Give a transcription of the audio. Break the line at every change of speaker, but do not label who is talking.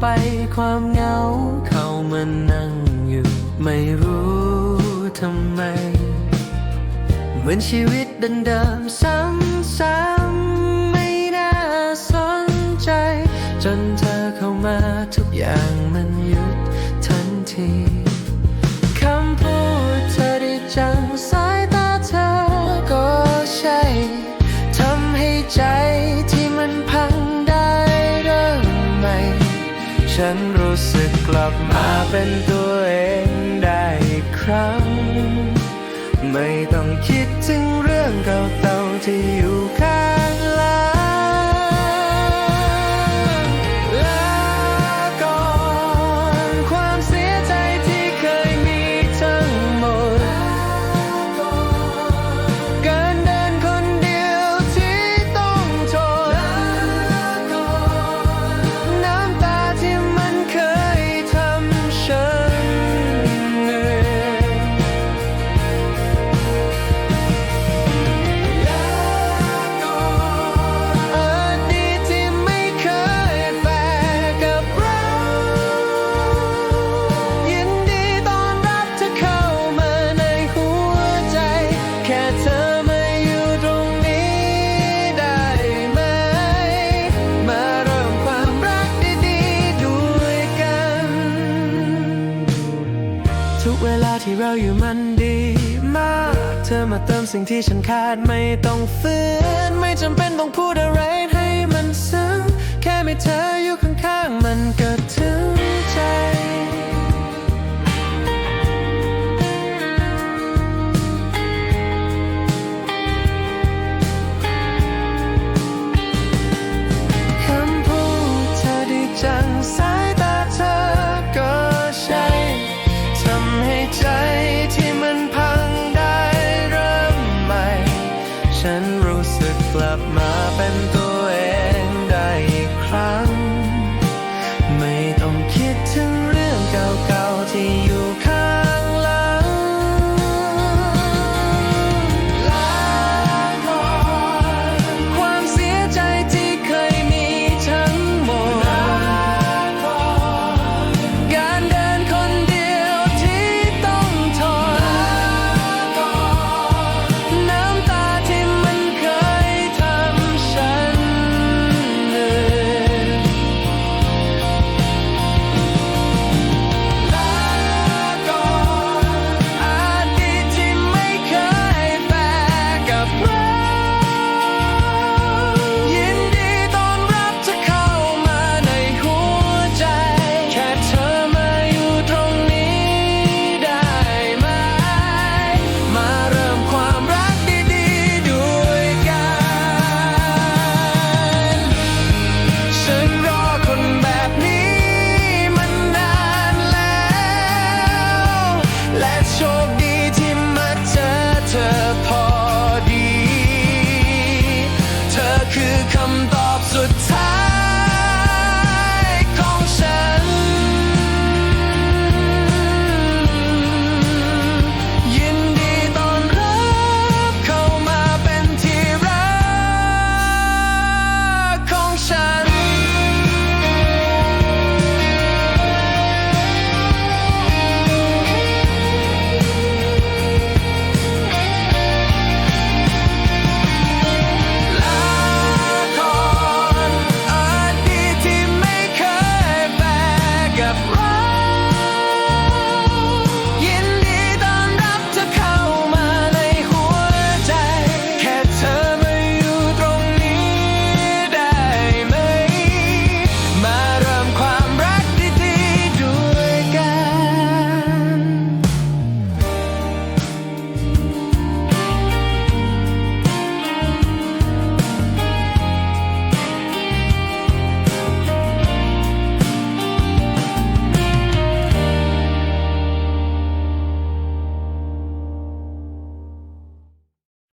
ไปความเหงา เข้ามานั่งอยู่ ไม่รู้ทำไม เหมือนชีวิตเดิมๆซ้ำ ฉันรู้สึกกลับมาเป็นตัวเองได้อีกครั้ง ไม่ต้องคิดถึง ทุกเวลาที่เราอยู่มันดีมาก เธอมาเติมสิ่งที่ฉันขาดไม่ต้องฝืนไม่จำเป็นต้องพูดอะไรให้มันซึ้งแค่มีเธอ กลับมาเป็นตัว